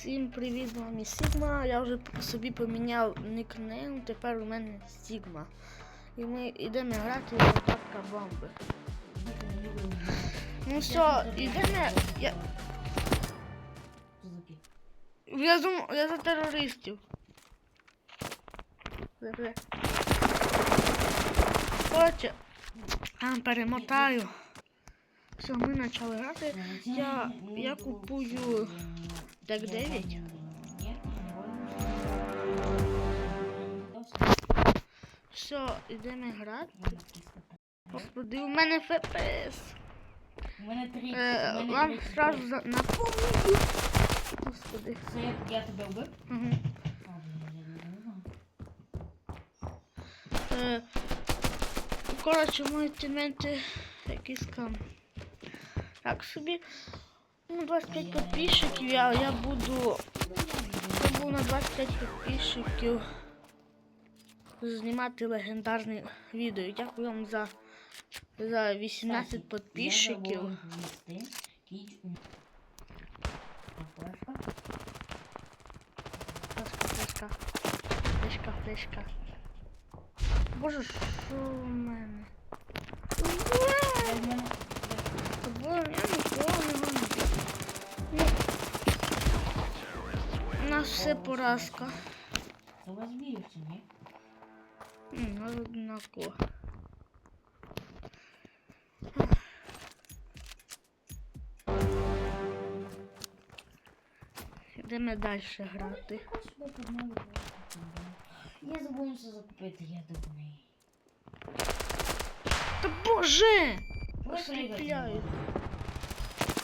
Всім привіт, з вами Сігма. Я вже собі поміняв никнейм, тепер у мене Сігма. І ми йдемо грати в атака бомби. Ну все, йдемо. Я, я, зум- я за терористів. Коротше, а, перемотаю. Все, ми почали грати. Я, я купую так 9. Все, йдемо грати. Господи, у мене ФПС. У мене три. Е, у мене вам сразу за-. Господи. Це я, я тебе вбив? Угу. Е, коротше, мої тіменти якісь там. Так собі. Ну, 25 підписчиків, я, я буду. Я буду на 25 підписчиків знімати легендарне відео. Дякую вам за, за 18 Кстати, підписчиків. Флешка. Флешка, флешка. Боже, що в мене? Все поразка. У вас вірусі, ні? М, ну, однаково. Йдемо далі грати. Я забув закупити, я дурний. Та боже! Осліпляють.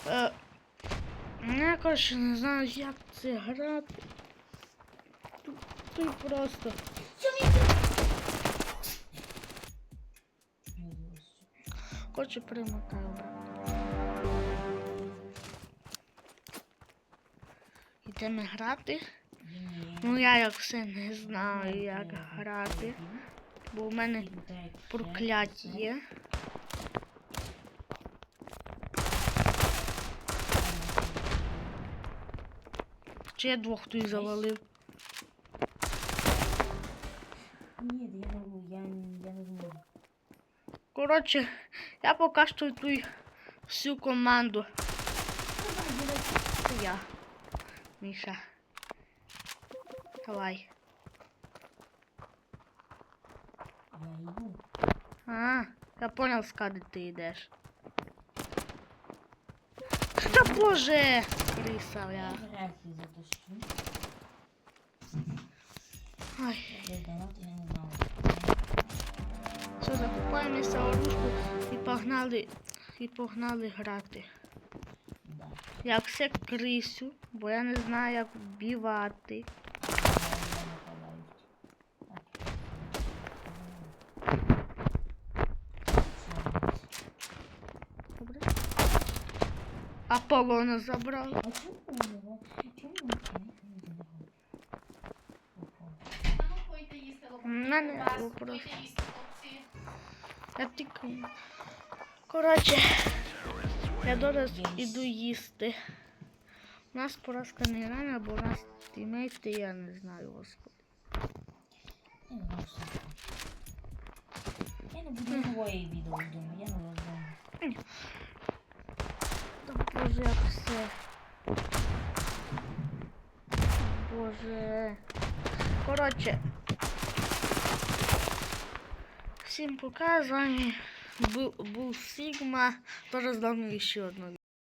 Е, ну, я, коротше, не знаю, як це грати. Тут, тут просто. Коротше, перемотаю. Йдемо грати. Ну я як все не знаю, як грати. Бо в мене прокляття є. Чи я двох тут завалив? Ні, я не, я, я не зможу. Коротше, я поки що тут всю команду. Це я. Міша. Давай. Я йду. А, я понял, скади ти йдеш. Та боже! Криса, я. Ой. Закупаємося оружку і погнали. І погнали грати. Я все крисю, бо я не знаю, як вбивати. Добре? Аполлона ходьте У мене вопрос. Я тільки. Коротше, я зараз іду їсти. У нас поразка не реальна, бо у нас тімейти, я не знаю, господи. Я не буду нової відео вдома, я не розумію. Та боже, як все. Боже. Коротше. Всім пока, с вами был Сигма. Сігма. Зараз дам еще одну